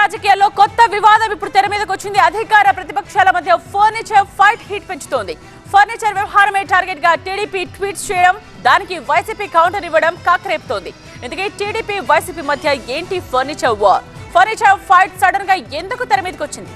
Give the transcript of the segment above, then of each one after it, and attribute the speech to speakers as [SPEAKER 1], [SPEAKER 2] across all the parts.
[SPEAKER 1] రాజకీయాల్లో కొత్త వివాదం ఇప్పుడు తెర మీదకి వచ్చింది. అధికార ప్రతిపక్షాల మధ్య ఫర్నిచర్ ఫైట్ హీట్ పెంచుతోంది. ఫర్నిచర్ వ్యవహారమే టార్గెట్గా టీడీపీ ట్వీట్స్ చేయడం దానికి వైసీపీ కౌంటర్ ఇవ్వడం కాకరేపుతోంది. ఇందుకే టీడీపీ వైసీపీ మధ్య ఏంటి ఫర్నిచర్ వార్ ఫర్నిచర్ ఫైట్ సడన్గా ఎందుకు తెర మీదకి వచ్చింది?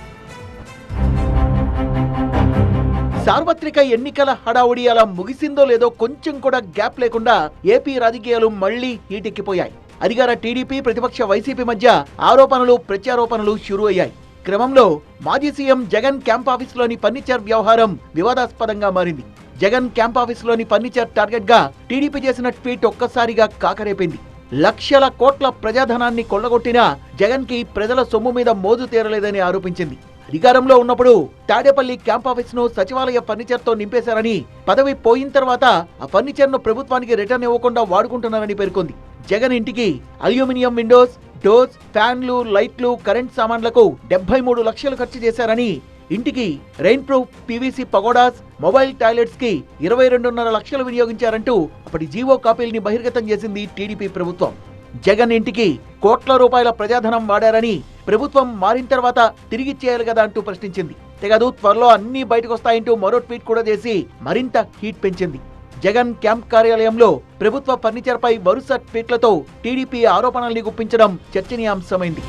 [SPEAKER 2] సార్వత్రిక ఎన్నికల హడావుడి అలా ముగిసిందో లేదో కొంచెం కూడా గ్యాప్ లేకుండా ఏపీ రాజకీయాలు మళ్ళీ హీటెక్కిపోయాయి. అధికార టీడీపీ ప్రతిపక్ష వైసీపీ మధ్య ఆరోపణలు ప్రత్యారోపణలు షురూ అయ్యాయి క్రమంలో మాజీ సీఎం జగన్ క్యాంప్ ఆఫీసులోని ఫర్నిచర్ వ్యవహారం వివాదాస్పదంగా మారింది. జగన్ క్యాంప్ ఆఫీసులోని ఫర్నిచర్ టార్గెట్గా టీడీపీ చేసిన ట్వీట్ ఒక్కసారిగా కాకరేపింది. లక్షల కోట్ల ప్రజాధనాన్ని కొల్లగొట్టినా జగన్కి ప్రజల సొమ్ము మీద మోజు తీరలేదని ఆరోపించింది. అధికారంలో ఉన్నప్పుడు తాడేపల్లి క్యాంప్ ఆఫీస్ను సచివాలయ ఫర్నిచర్తో నింపేశారని పదవి పోయిన తర్వాత ఆ ఫర్నిచర్ను ప్రభుత్వానికి రిటర్న్ ఇవ్వకుండా వాడుకుంటున్నారని పేర్కొంది. జగన్ ఇంటికి అల్యూమినియం విండోస్ డోర్స్ ఫ్యాన్లు లైట్లు కరెంట్ సామాన్లకు డెబ్బై మూడు లక్షలు ఖర్చు చేశారని ఇంటికి rain proof PVC pagodas mobile టాయిలెట్స్కి ఇరవై రెండున్నర లక్షలు వినియోగించారంటూ అప్పటి జీవో కాపీల్ని బహిర్గతం చేసింది టీడీపీ ప్రభుత్వం. జగన్ ఇంటికి కోట్ల రూపాయల ప్రజాధనం వాడారని ప్రభుత్వం మారిన తర్వాత తిరిగి చేయాలి కదా అంటూ ప్రశ్నించింది. తెగదు త్వరలో అన్ని బయటకు వస్తాయంటూ మరో ట్వీట్ కూడా చేసి మరింత హీట్ పెంచింది. జగన్ క్యాంప్ కార్యాలయంలో ప్రభుత్వ ఫర్నిచర్పై వరుస ట్వీట్లతో టీడీపీ ఆరోపణల్ని గుప్పించడం చర్చనీయాంశమైంది.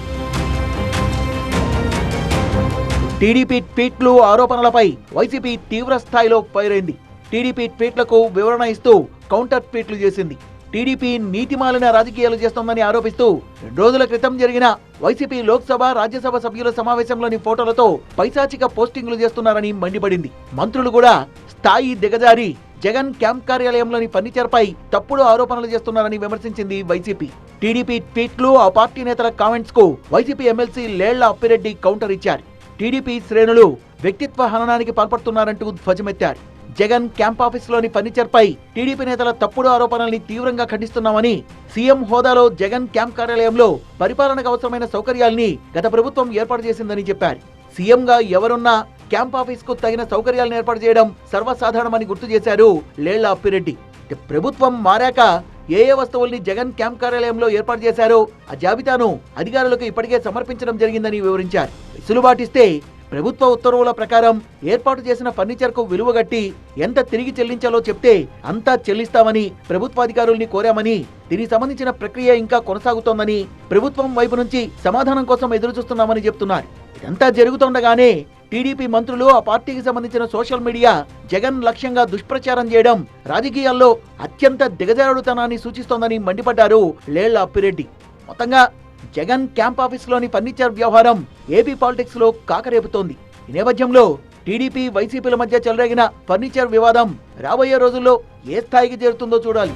[SPEAKER 2] టీడీపీ ట్వీట్లు ఆరోపణలపై వైసీపీ తీవ్ర స్థాయిలో ఫైరైంది. టీడీపీ ట్వీట్లకు వివరణ ఇస్తూ కౌంటర్ ట్వీట్లు చేసింది. టీడీపీ నీతిమాలిన రాజకీయాలు చేస్తోందని ఆరోపిస్తూ రెండు రోజుల క్రితం జరిగిన వైసీపీ లోక్సభ రాజ్యసభ సభ్యుల సమావేశంలోని ఫోటోలతో పైశాచిక పోస్టింగ్లు చేస్తున్నారని మండిపడింది. మంత్రులు కూడా స్థాయి దిగజారి జగన్ క్యాంప్ కార్యాలయంలోని ఫర్నిచర్పై తప్పుడు ఆరోపణలు చేస్తున్నారని విమర్శించింది వైసీపీ. టీడీపీ ట్వీట్లు ఆ పార్టీ నేతల కామెంట్స్కు YCP MLC Lella Appireddy counter ఇచ్చారు. టీడీపీ శ్రేణులు వ్యక్తిత్వ హననానికి పాల్పడుతున్నారంటూ ధ్వజమెత్తారు. జగన్ క్యాంప్ ఆఫీసులోని ఫర్నిచర్పై టీడీపీ నేతల తప్పుడు ఆరోపణల్ని తీవ్రంగా ఖండిస్తున్నామని సీఎం హోదాలో జగన్ క్యాంప్ కార్యాలయంలో పరిపాలనకు అవసరమైన సౌకర్యాల్ని గత ప్రభుత్వం ఏర్పాటు చేసిందని చెప్పారు. సీఎంగా ఎవరున్నా క్యాంప్ ఆఫీస్కు తగిన సౌకర్యాలను ఏర్పాటు చేయడం సర్వసాధారణమని గుర్తు చేశారు లేళ్ళ అప్పిరెడ్డి. ప్రభుత్వం మారాక ఏ ఏ వస్తువుల్ని జగన్ క్యాంప్ కార్యాలయంలో ఏర్పాటు చేశారో ఆ జాబితాను అధికారులకు ఇప్పటికే సమర్పించడం జరిగిందని వివరించారు. వెసులుబాటిస్తే ప్రభుత్వ ఉత్తర్వుల ప్రకారం ఏర్పాటు చేసిన ఫర్నిచర్కు విలువగట్టి ఎంత తిరిగి చెల్లించాలో చెప్తే అంతా చెల్లిస్తామని ప్రభుత్వాధికారుల్ని కోరామని దీనికి సంబంధించిన ప్రక్రియ ఇంకా కొనసాగుతోందని ప్రభుత్వం వైపు నుంచి సమాధానం కోసం ఎదురుచూస్తున్నామని చెప్తున్నారు. ఇదంతా జరుగుతుండగానే టీడీపీ మంత్రులు ఆ పార్టీకి సంబంధించిన సోషల్ మీడియా జగన్ లక్ష్యంగా దుష్ప్రచారం చేయడం రాజకీయాల్లో అత్యంత దిగజారుడుతనాన్ని సూచిస్తోందని మండిపడ్డారు లేళ్ళ అప్పిరెడ్డి. మొత్తంగా జగన్ క్యాంప్ ఆఫీసులోని ఫర్నిచర్ వ్యవహారం ఏపీ పాలిటిక్స్లో కాకరేపుతోంది. ఈ నేపథ్యంలో టీడీపీ వైసీపీల మధ్య చెలరేగిన ఫర్నిచర్ వివాదం రాబోయే రోజుల్లో ఏ స్థాయికి చేరుతుందో చూడాలి.